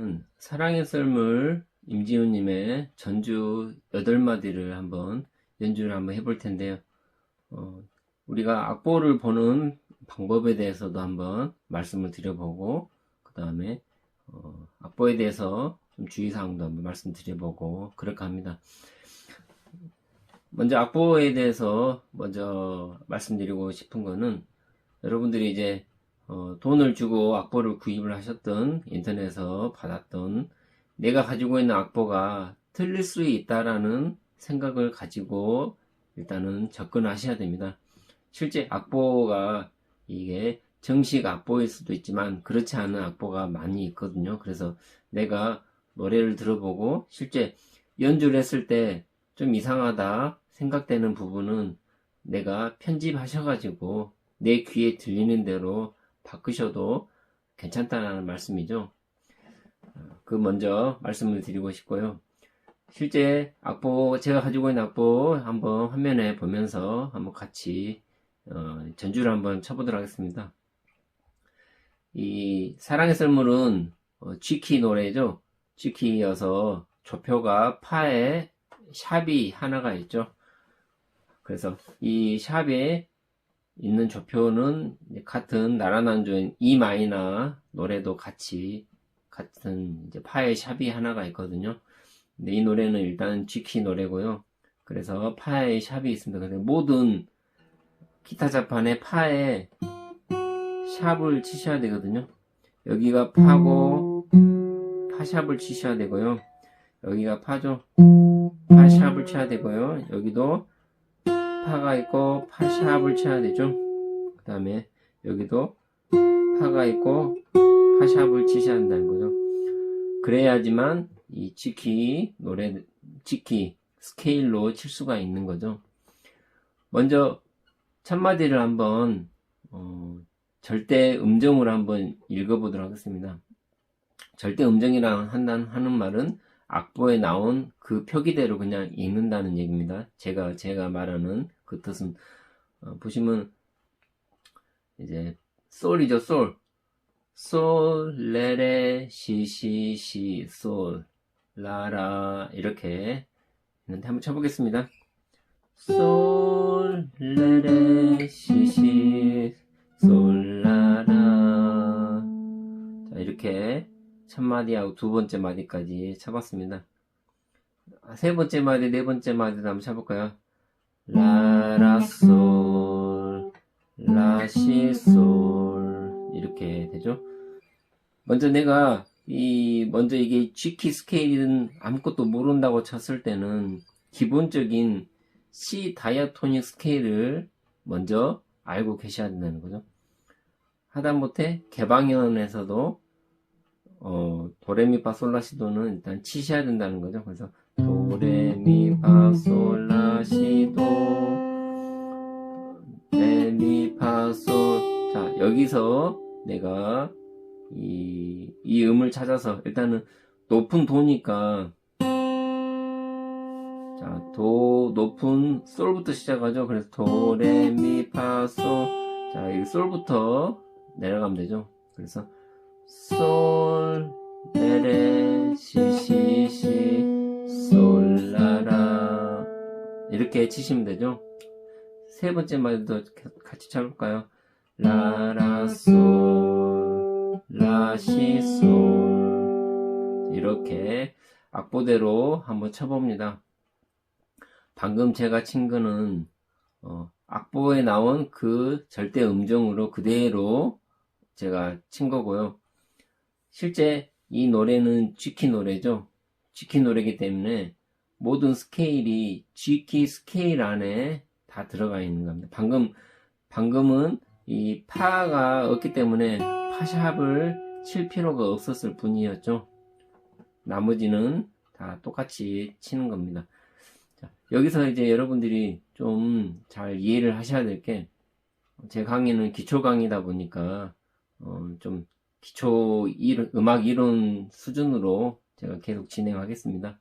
음, 사랑의 썰물 임지훈님의 전주 8마디를 한번 연주를 한번 해볼 텐데요. 어, 우리가 악보를 보는 방법에 대해서도 한번 말씀을 드려보고, 그 다음에, 어, 악보에 대해서 좀 주의사항도 한번 말씀드려보고, 그렇게 합니다. 먼저 악보에 대해서 먼저 말씀드리고 싶은 거는, 여러분들이 이제 어, 돈을 주고 악보를 구입을 하셨던 인터넷에서 받았던 내가 가지고 있는 악보가 틀릴 수 있다라는 생각을 가지고 일단은 접근하셔야 됩니다. 실제 악보가 이게 정식 악보일 수도 있지만 그렇지 않은 악보가 많이 있거든요. 그래서 내가 노래를 들어보고 실제 연주를 했을 때 좀 이상하다 생각되는 부분은 내가 편집하셔가지고 내 귀에 들리는 대로 바꾸셔도 괜찮다는 말씀이죠. 그 먼저 말씀을 드리고 싶고요. 실제 악보 제가 가지고 있는 악보 한번 화면에 보면서 한번 같이 어, 전주를 한번 쳐보도록 하겠습니다. 이 사랑의 썰물은 어, G키 노래죠. G키여서 조표가 파에 샵이 하나가 있죠. 그래서 이 샵에 있는 조표는 같은 나라난조인 E 마이너 노래도 같이 같은 이제 파의 샵이 하나가 있거든요. 근데 이 노래는 일단 G키 노래고요. 그래서 파의 샵이 있습니다. 근데 모든 기타 자판에 파에 샵을 치셔야 되거든요. 여기가 파고 파샵을 치셔야 되고요. 여기가 파죠. 파샵을 쳐야 되고요. 여기도 파가 있고 파샵을 쳐야 되죠. 그 다음에 여기도 파가 있고 파샵을 치셔야 한다는 거죠. 그래야지만 이 치키 노래 치키 스케일로 칠 수가 있는 거죠. 먼저 첫마디를 한번 어, 절대 음정으로 한번 읽어보도록 하겠습니다. 절대 음정이랑 한단 하는 말은 악보에 나온 그 표기대로 그냥 읽는다는 얘기입니다. 제가 제가 말하는 그 뜻은 어, 보시면 이제 솔이죠 솔. 솔, 레레, 시 시 시, 솔, 라라 이렇게 있는데 한번 쳐보겠습니다. 솔, 레레, 시 시, 솔, 라라 자 이렇게 첫 마디하고 두 번째 마디까지 쳐봤습니다. 아, 세 번째 마디, 네 번째 마디도 한번 쳐볼까요? 라라솔 라시솔 이렇게 되죠. 먼저 내가 이 먼저 이게 G키 스케일은 아무것도 모른다고 쳤을 때는 기본적인 C 다이아토닉 스케일을 먼저 알고 계셔야 된다는 거죠. 하다못해 개방현에서도 어, 도레미파솔라시도는 일단 치셔야 된다는 거죠. 그래서 도레미파솔라시도 레미파솔 자 여기서 내가 이, 이 음을 찾아서 일단은 높은 도니까 자, 도 높은 솔부터 시작하죠. 그래서 도, 레, 미, 파, 솔. 자, 이 솔부터 내려가면 되죠. 그래서 솔, 레, 레, 시, 시, 시, 솔, 라, 라. 이렇게 치시면 되죠. 세 번째 마디도 같이 쳐볼까요? 라, 라, 솔, 라, 시, 솔. 이렇게 악보대로 한번 쳐봅니다. 방금 제가 친 거는 어, 악보에 나온 그 절대 음정으로 그대로 제가 친 거고요. 실제 이 노래는 G키 노래죠. G키 노래이기 때문에 모든 스케일이 G키 스케일 안에 다 들어가 있는 겁니다. 방금 방금은 이 파가 없기 때문에 파샵을 칠 필요가 없었을 뿐이었죠. 나머지는 다 똑같이 치는 겁니다. 자, 여기서 이제 여러분들이 좀 잘 이해를 하셔야 될 게, 제 강의는 기초 강의다 보니까, 어, 좀 기초 이론, 음악 이론 수준으로 제가 계속 진행하겠습니다.